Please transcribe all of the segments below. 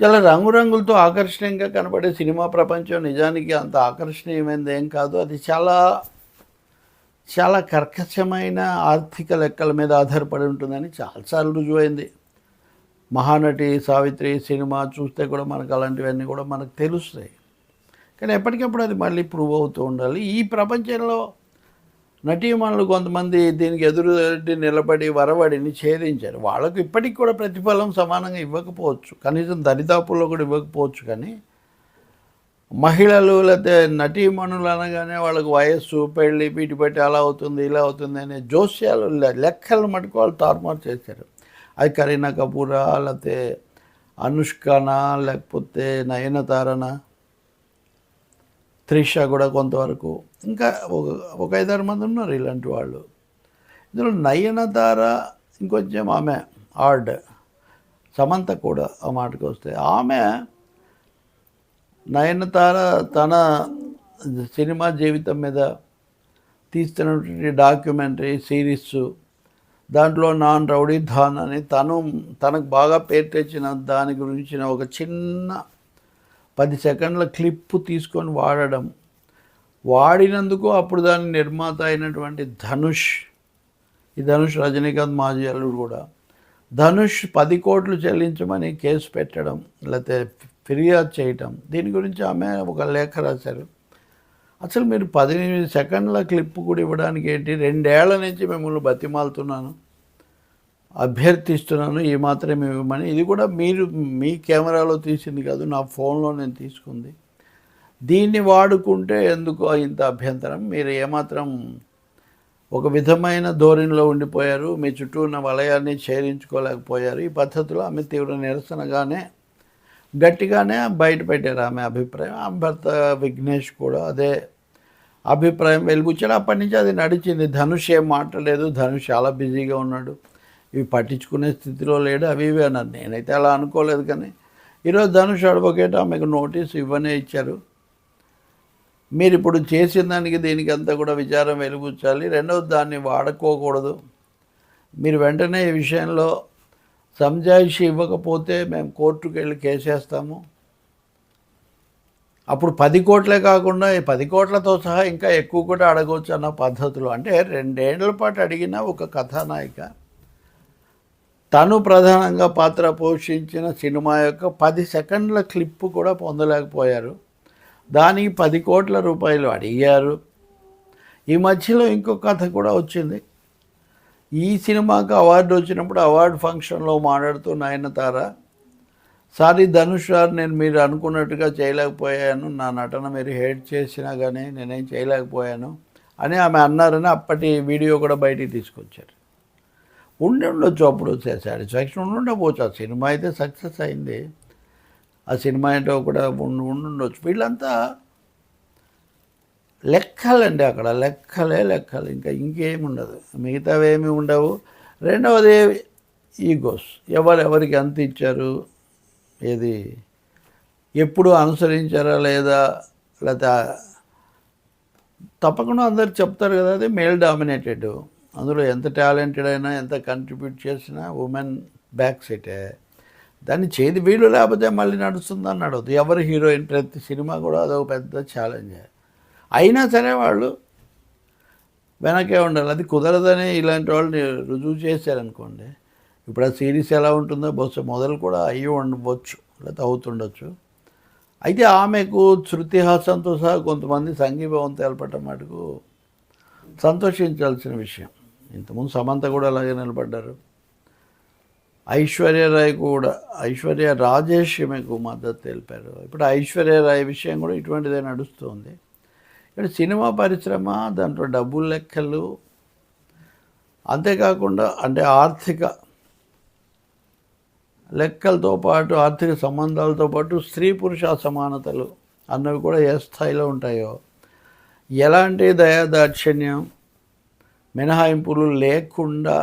చాలా రంగురంగులతో ఆకర్షణీయంగా కనబడే సినిమా ప్రపంచం నిజానికి అంత ఆకర్షణీయమైనది ఏం కాదు. అది చాలా చాలా కర్కశమైన ఆర్థిక లెక్కల మీద ఆధారపడి ఉంటుందని చాలాసార్లు రుజువైంది. మహానటి సావిత్రి సినిమా చూస్తే కూడా మనకు అలాంటివన్నీ కూడా మనకు తెలుస్తాయి. కానీ ఎప్పటికప్పుడు అది మళ్ళీ ప్రూవ్ అవుతూ ఉండాలి. ఈ ప్రపంచంలో నటీమణులు కొంతమంది దీనికి ఎదురు నిలబడి వరవడిని ఛేదించారు. వాళ్ళకు ఇప్పటికి కూడా ప్రతిఫలం సమానంగా ఇవ్వకపోవచ్చు. కనీసం దరిదాపుల్లో కూడా ఇవ్వకపోవచ్చు కానీ మహిళలు లేకపోతే నటీమణులు అనగానే వాళ్ళకు వయస్సు పెళ్ళి పీటి బట్టి అలా అవుతుంది ఇలా అవుతుంది అనే జోస్యాలు లె- లెక్కలు మటుకు వాళ్ళు తారుమారు చేశారు. అది కరీనా కపూరా లేకపోతే అనుష్కనా లేకపోతే నయనతారనా త్రిష కూడా కొంతవరకు ఇంకా ఒక ఒక ఐదారు మంది ఉన్నారు ఇలాంటి వాళ్ళు. ఇందులో నయనతార ఇంకొంచెం ఆమె ఆర్డ్ సమంత కూడా ఆ మాటకు వస్తే ఆమె నయనతార తన సినిమా జీవితం మీద తీస్తున్నటువంటి డాక్యుమెంటరీ సిరీస్ దాంట్లో నాన్ రౌడీ ధాన్ అని తను తనకు బాగా పేరు తెచ్చిన దాని గురించిన ఒక చిన్న పది సెకండ్ల క్లిప్ తీసుకొని వాడడం. వాడినందుకు అప్పుడు దాని నిర్మాత అయినటువంటి ధనుష్ ఈ ధనుష్ రజనీకాంత్ మాజీ అల్లుడు కూడా. ధనుష్ పది కోట్లు చెల్లించమని కేసు పెట్టడం లేకపోతే ఫిర్యాదు చేయటం దీని గురించి ఆమె ఒక లేఖ రాశారు. అసలు మీరు పదిహేను సెకండ్ల క్లిప్ కూడా ఇవ్వడానికి ఏంటి? రెండేళ్ళ నుంచి మిమ్మల్ని బతిమాలుతున్నాను. అభ్యర్థిస్తున్నాను ఈ మాత్రమే ఇవ్వమని. ఇది కూడా మీరు మీ కెమెరాలో తీసింది కాదు నా ఫోన్లో నేను తీసుకుంది. దీన్ని వాడుకుంటే ఎందుకు ఇంత అభ్యంతరం? మీరు ఏమాత్రం ఒక విధమైన ధోరణిలో ఉండిపోయారు మీ చుట్టూ ఉన్న వలయాన్ని చేరించుకోలేకపోయారు ఈ పద్ధతిలో ఆమె తీవ్ర నిరసనగానే గట్టిగానే బయట పెట్టారు ఆమె అభిప్రాయం. ఆమె భర్త విఘ్నేష్ కూడా అదే అభిప్రాయం వెలుగుచ్చాడు. అప్పటి నుంచి అది నడిచింది. ధనుష్ ఏం మాట్లాడలేదు. ధనుష్ చాలా బిజీగా ఉన్నాడు. ఇవి పట్టించుకునే స్థితిలో లేడు అవి ఇవి అన్నారు. నేనైతే అలా అనుకోలేదు కానీ ఈరోజు ధనుష్ అడ్వకేట్ ఆమెకు నోటీస్ ఇవ్వనే ఇచ్చారు. మీరు ఇప్పుడు చేసిన దానికి దీనికి అంతా కూడా విచారం వెలుగుచ్చాలి. రెండవది దాన్ని వాడుకోకూడదు. మీరు వెంటనే ఈ విషయంలో సంజాయిషి ఇవ్వకపోతే మేము కోర్టుకు వెళ్ళి కేసేస్తాము. అప్పుడు పది కోట్లే కాకుండా ఈ పది కోట్లతో సహా ఇంకా ఎక్కువ కూడా అడగవచ్చు అన్న పద్ధతులు. అంటే రెండేళ్ళ పాటు అడిగిన ఒక కథానాయిక. తను ప్రధానంగా పాత్ర పోషించిన సినిమా యొక్క పది సెకండ్ల క్లిప్ కూడా పొందలేకపోయారు. దానికి పది కోట్ల రూపాయలు అడిగారు. ఈ మధ్యలో ఇంకో కథ కూడా వచ్చింది. ఈ సినిమాకు అవార్డు వచ్చినప్పుడు అవార్డు ఫంక్షన్లో మాట్లాడుతూ నయనతార సారీ ధనుష్ సార్ నేను మీరు అనుకున్నట్టుగా చేయలేకపోయాను. నా నటన మీరు హేట్ చేసినా కానీ నేనేం చేయలేకపోయాను అని ఆమె అన్నారని అప్పటి వీడియో కూడా బయటికి తీసుకొచ్చారు. ఉండి ఉండొచ్చు అప్పుడు సాటిస్ఫాక్షన్ ఉండి ఉండకపోవచ్చు ఆ సినిమా అయితే సక్సెస్ అయింది. ఆ సినిమా ఏంటో కూడా ఉండి ఉండి ఉండొచ్చు వీళ్ళంతా లెక్కలండి అక్కడ. లెక్కలే లెక్కలు. ఇంకా ఇంకేమి ఉండదు మిగతావేమి ఉండవు. రెండవది ఈగోస్. ఎవరెవరికి ఎంత ఇచ్చారు? ఏది? ఎప్పుడు అనుసరించారా లేదా? లేకపోతే తప్పకుండా అందరు చెప్తారు కదా అది మేల్ డామినేటెడ్. అందులో ఎంత టాలెంటెడ్ అయినా ఎంత కంట్రిబ్యూట్ చేసినా ఉమెన్ బ్యాక్ సెటే దాన్ని చేతి వీళ్ళు లేకపోతే మళ్ళీ నడుస్తుందని నడవద్దు ఎవరు హీరోయిన్ ప్రతి సినిమా కూడా అదొక పెద్ద ఛాలెంజ్ అయినా సరే వాళ్ళు వెనకే ఉండాలి. అది కుదరదని ఇలాంటి వాళ్ళని రుజువు చేశారనుకోండి. ఇప్పుడు ఆ సిరీస్ ఎలా ఉంటుందో బహుశా మొదలు కూడా అయ్యి ఉండవచ్చు లేకపోతే అవుతుండొచ్చు. అయితే ఆమెకు శృతి హాసంతో సహా కొంతమంది సంఘీభావం తెలపటం మటుకు సంతోషించాల్సిన విషయం. ఇంతకుముందు సమంత కూడా అలాగే నిలబడ్డారు. ఐశ్వర్య రాయ్ కూడా ఐశ్వర్య రాజేష్ మీకు మద్దతు తెలిపారు. ఇప్పుడు ఐశ్వర్య రాయ్ విషయం కూడా ఇటువంటిదే నడుస్తుంది. ఇక్కడ సినిమా పరిశ్రమ దాంట్లో డబ్బులు లెక్కలు అంతేకాకుండా అంటే ఆర్థిక లెక్కలతో పాటు ఆర్థిక సంబంధాలతో పాటు స్త్రీ పురుష అసమానతలు అన్నవి కూడా ఏ స్థాయిలో ఉంటాయో ఎలాంటి దయాదాక్షిణ్యం మినహాయింపులు లేకుండా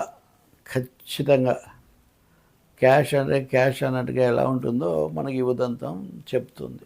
ఖచ్చితంగా క్యాష్ అంటే క్యాష్ అన్నట్టుగా ఎలా ఉంటుందో మనకి ఉదంతం చెప్తుంది.